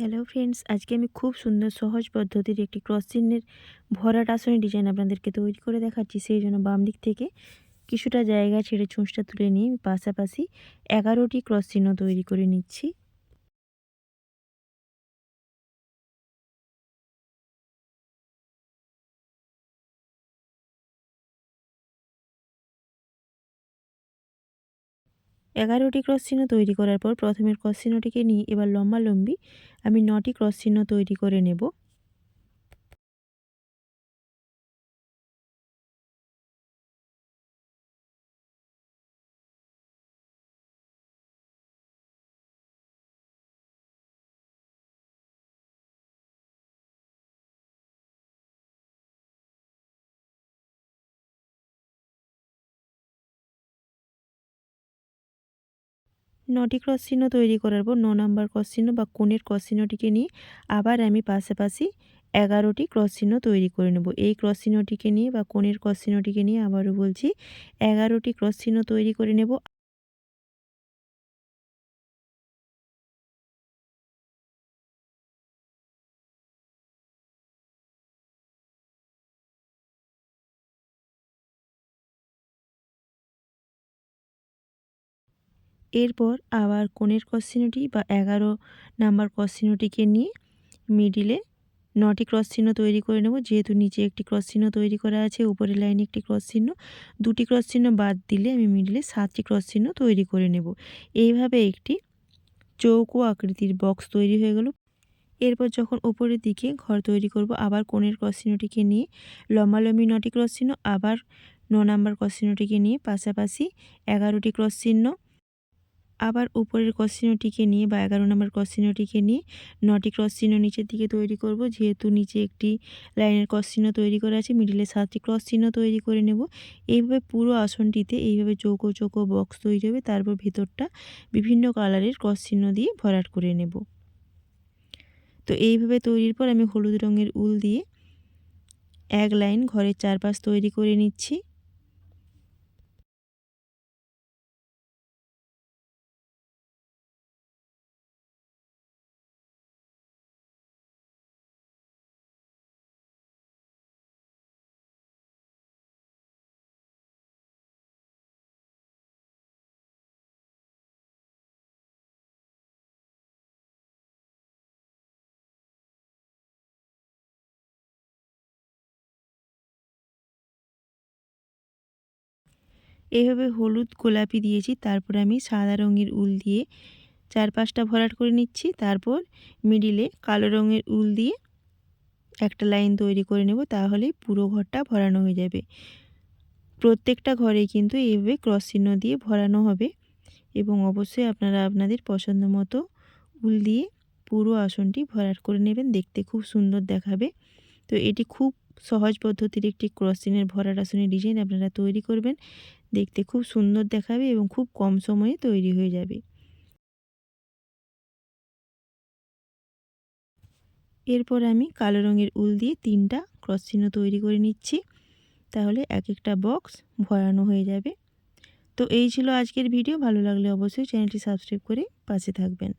Hello friends আজকে আমি খুব সুন্দর, সহজ পদ্ধতির একটি ক্রস চিহ্নের ভরাট আসনের ডিজাইন আপনাদেরকে তৈরি করে দেখাচ্ছি। সেই জন্য বাম দিক থেকে কিছুটা জায়গা ছেড়ে চুঁচটা তুলে নিয়ে পাশাপাশি এগারোটি ক্রস চিহ্ন তৈরি করে নিচ্ছি। এগারোটি ক্রস চিহ্ন তৈরি করার পর প্রথমের ক্রস চিহ্নটিকে নিয়ে এবার লম্বা লম্বি আমি নটি ক্রস চিহ্ন তৈরি করে নেব। নটি ক্রস চিহ্ন তৈরি করার পর ন নাম্বার ক্রস চিহ্ন বা কোণের ক্রস চিহ্নটিকে নিয়ে আবার আমি পাশাপাশি এগারোটি ক্রস চিহ্ন তৈরি করে নেব। এই ক্রস চিহ্নটিকে নিয়ে বা কোণের ক্রস চিহ্নটিকে নিয়ে আবারও বলছি, এগারোটি ক্রস চিহ্ন তৈরি করে নেব। এরপর আবার কোণের কসিনোটি বা এগারো নাম্বার কসিনোটিকে নিয়ে মিডিলে নটি ক্রস চিহ্ন তৈরি করে নেব। যেহেতু নিচে একটি ক্রস চিহ্ন তৈরি করা আছে, উপরের লাইনে একটি ক্রস চিহ্ন। দুটি ক্রস চিহ্ন বাদ দিলে আমি মিডিলে সাতটি ক্রস চিহ্ন তৈরি করে নেব। এইভাবে একটি চৌকো আকৃতির বক্স তৈরি হয়ে গেল। এরপর যখন ওপরের দিকে ঘর তৈরি করব, আবার কোণের ক্রস চিহ্নটিকে নিয়ে লম্বালম্বি নটি ক্রস চিহ্ন, আবার ন নাম্বার ক্রস চিহ্নটিকে নিয়ে পাশাপাশি এগারোটি ক্রস চিহ্ন। আবার উপরের ক্রস চিহ্নটিকে নিয়ে বা এগারো নম্বর ক্রস চিহ্নটিকে নিয়ে নটি ক্রস চিহ্ন নিচের দিকে তৈরি করব। যেহেতু নিচে একটি লাইনের ক্রস চিহ্ন তৈরি করা আছে মিডিলে সাতটি ক্রস চিহ্ন তৈরি করে নেব। এইভাবে পুরো আসনটিতে এইভাবে চৌকো চৌকো বক্স তৈরি হবে। তারপর ভেতরটা বিভিন্ন কালারের ক্রস চিহ্ন দিয়ে ভরাট করে নেব। তো এইভাবে তৈরির পর আমি হলুদ রঙের উল দিয়ে এক লাইন ঘরের চারপাশ তৈরি করে নিচ্ছি। এভাবে হলুদ গোলাপি দিয়েছি, তারপর আমি সাদা রঙের উল দিয়ে চার পাঁচটা ভরাট করে নিচ্ছি, তারপর মিডিলে কালো রঙের উল দিয়ে একটা লাইন তৈরি করে নেব, তাহলে পুরো ঘরটা ভরানো হয়ে যাবে। প্রত্যেকটা ঘরে কিন্তু এইভাবে ক্রস চিহ্ন দিয়ে ভরানো হবে এবং অবশ্যই আপনারা আপনাদের পছন্দ মতো উল দিয়ে পুরো আসনটি ভরাট করে নেবেন, দেখতে খুব সুন্দর দেখাবে। তো এটি খুব সহজ পদ্ধতির একটি ক্রস চিহ্নের ভরাট আসনের ডিজাইন আপনারা তৈরি করবেন। দেখতে খুব সুন্দর দেখাবে এবং খুব কম সময়ে তৈরি হয়ে যাবে। এরপর আমি কালো রঙের উল দিয়ে তিনটা ক্রস চিহ্ন তৈরি করে নিচ্ছি। তাহলে এক একটা বক্স ভরানো হয়ে যাবে। তো এই ছিল আজকের ভিডিও। ভালো লাগলে অবশ্যই চ্যানেলটি সাবস্ক্রাইব করে পাশে থাকবেন।